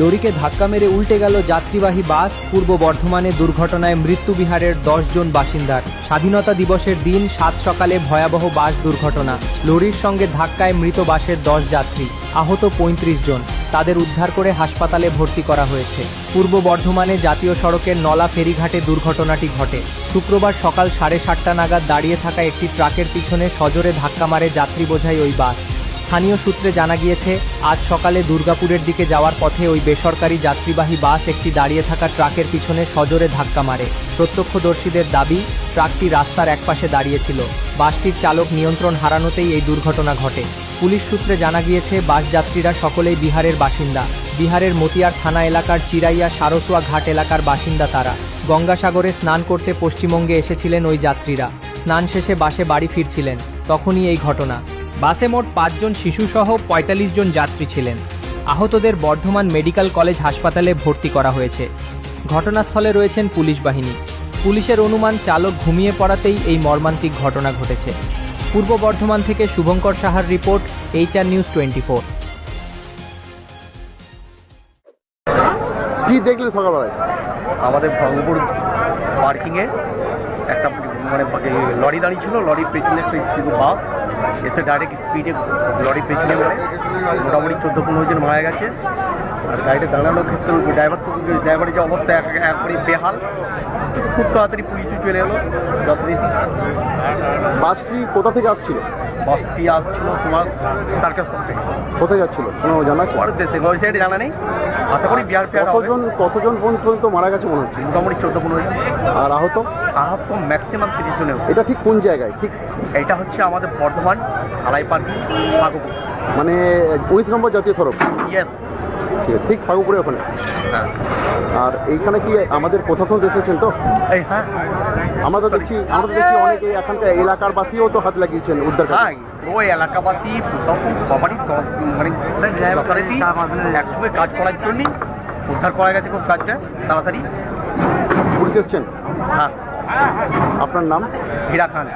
লরিকে ধাক্কা মেরে উল্টে গেল যাত্রীবাহী বাস, পূর্ব বর্ধমানে দুর্ঘটনায় মৃত্যু বিহারের জন বাসিন্দার। স্বাধীনতা দিবসের দিন সাত সকালে ভয়াবহ বাস দুর্ঘটনা। লরির সঙ্গে ধাক্কায় মৃত বাসের দশ যাত্রী, আহত পঁয়ত্রিশ জন। তাদের উদ্ধার করে হাসপাতালে ভর্তি করা হয়েছে। পূর্ব বর্ধমানে জাতীয় সড়কের নলা ফেরিঘাটে দুর্ঘটনাটি ঘটে। শুক্রবার সকাল সাড়ে সাতটা নাগাদ দাঁড়িয়ে থাকা একটি ট্রাকের পিছনে সজোরে ধাক্কা মারে যাত্রী বোঝাই ওই বাস। স্থানীয় সূত্রে জানা গিয়েছে, আজ সকালে দুর্গাপুরের দিকে যাওয়ার পথে ওই বেসরকারি যাত্রীবাহী বাস একটি দাঁড়িয়ে থাকা ট্রাকের পিছনে সজোরে ধাক্কা মারে। প্রত্যক্ষদর্শীদের দাবি, ট্রাকটি রাস্তার একপাশে দাঁড়িয়েছিল। বাসটির চালক নিয়ন্ত্রণ হারানোতেই এই দুর্ঘটনা ঘটে। পুলিশ সূত্রে জানা গিয়েছে, বাস যাত্রীরা সকলেই বিহারের বাসিন্দা। বিহারের মতিয়ার থানা এলাকার চিরাইয়া সারসুয়া ঘাট এলাকার বাসিন্দা তারা। গঙ্গাসাগরে স্নান করতে পশ্চিমবঙ্গে এসেছিলেন ওই যাত্রীরা। স্নান শেষে বাসে বাড়ি ফিরছিলেন। তখনই এই ঘটনা। বাসে মোট পাঁচজন শিশুসহ পঁয়তাল্লিশ জন যাত্রী ছিলেন। আহতদের বর্ধমান মেডিকেল কলেজ হাসপাতালে ভর্তি করা হয়েছে। ঘটনাস্থলে রয়েছেন পুলিশ বাহিনী। পুলিশের অনুমান চালক ঘুমিয়ে পড়াতেই এই মর্মান্তিক ঘটনা ঘটেছে। পূর্ব বর্ধমান থেকে শুভঙ্কর সাহার report HR news twenty four কি দেখলে সকালবেলায়? আমাদের ভঙ্গপুর পার্কিংয়ে একটা মানে লরি দাঁড়িয়ে ছিল লরির পেছনে একটা স্পিড বাস। এসে ডাইরেক্ট স্পিডে লরি পেছনে মারে মোটামুটি চোদ্দ পনেরো জন মারা গেছে। আর গাড়িটা দাঁড়ানোর ক্ষেত্রে ড্রাইভার তো ড্রাইভারের যে অবস্থা একবারে বেহাল। খুব তাড়াতাড়ি পুলিশও চলে এলো। যথারীতি বাসটি কোথা থেকে আসছিল? বাসটি আসছিল তোমার? তার কাছ থেকে কোথায় যাচ্ছিল? কোনো জানা আছে? পরের দেশে ওই সাইডে জানা নেই? আশা করি বিহার ফেয়ার কতজন কতজন পর্যন্ত মারা গেছে মনে হচ্ছে? মোটামুটি চোদ্দ পনেরো আর আহত? আহত ম্যাক্সিমাম তিরিশ জনের এটা ঠিক কোন জায়গায়? ঠিক এটা হচ্ছে আমাদের বর্ধমান আলাই পার্ক মানে উনিশ নম্বর জাতীয় সড়ক? ইয়েস ঠিক আছে ঠিক ফাগুপুরে ওখানে। হ্যাঁ। আর এইখানে কি আমাদের প্রশাসন এসেছেন তো? এই হ্যাঁ। আমরা তো দেখছি আমরা তো দেখছি অনেকে এখানকার এলাকার বাসীও তো হাত লাগিয়েছেন উদ্ধার কাজে। হ্যাঁ ওই এলাকাবাসী প্রশাসন সবারই মানে একসঙ্গে কাজ করার জন্যই উদ্ধার করা গেছে খুব কাজটা তাড়াতাড়ি। পুলিশ এসছেন? হ্যাঁ। আপনার নাম? হীরা খান।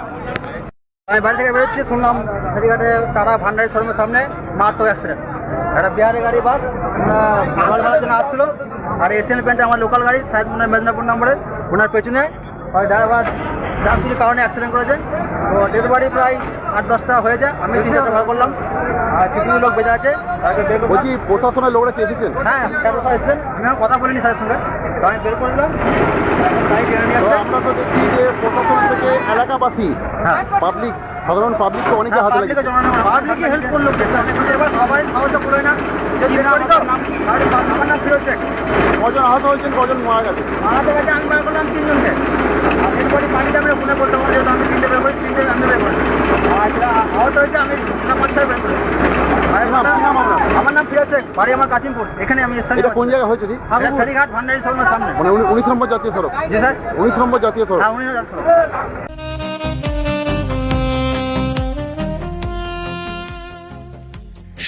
আমি বাড়ি থেকে বেরোচ্ছি শুনলাম ফেরিঘাটে টাটা ভান্ডারি শোরুমের সামনে মারাত্মক অ্যাক্সিডেন্ট একটা বিহারি গাড়ি বাস ভাড়ার জন্য আসছিল। আর এশিয়ান পেন্টে আমার লোকাল গাড়ি সাইদ মনে মেদিনীপুর নম্বরে। ওনার পেছনে ওই ড্রাইভার যা কিছু কারণে অ্যাক্সিডেন্ট করেছে। তো ডেড বডি প্রায় আট দশটা হয়েছে আমি তিন চারটা ভাড়া করলাম। আর কিছু লোক বেঁচে আছে। বলছি প্রশাসনের লোকরা কে এসেছেন? হ্যাঁ ট্যাবলেট এসেছেন? আমি কথা বলিনি স্যারের সঙ্গে। আমি বের করলাম। আমরা তো দেখছি যে প্রশাসন থেকে এলাকাবাসী হ্যাঁ। পাবলিক সাধারণ পাবলিক তো অনেকে হাতে পাবলিকে লেগেছে জানানো হয়। পাবলিকে হেল্প করল এবার সবাই সাহায্য করে না। কজন আহত হয়েছেন কজন মারা গেছে আমি বার করলাম তিনজনকে। এরপরে বাকিটা আমরা মনে করতে পারি যেহেতু আমি তিনটে বের করি তিনটে আমি বের করি আহত হয়েছে বের করি? আমার নাম শেখ বাড়ি আমার কাশিমপুর। এখানে আমি এটা কোন জায়গায় হয়েছে ফেরিঘাট ভান্ডারি শোরুমের সামনে। মানে উনিশ নম্বর জাতীয় সড়ক। জি স্যার। উনিশ নম্বর জাতীয় সড়ক। হ্যাঁ উনি যাচ্ছিল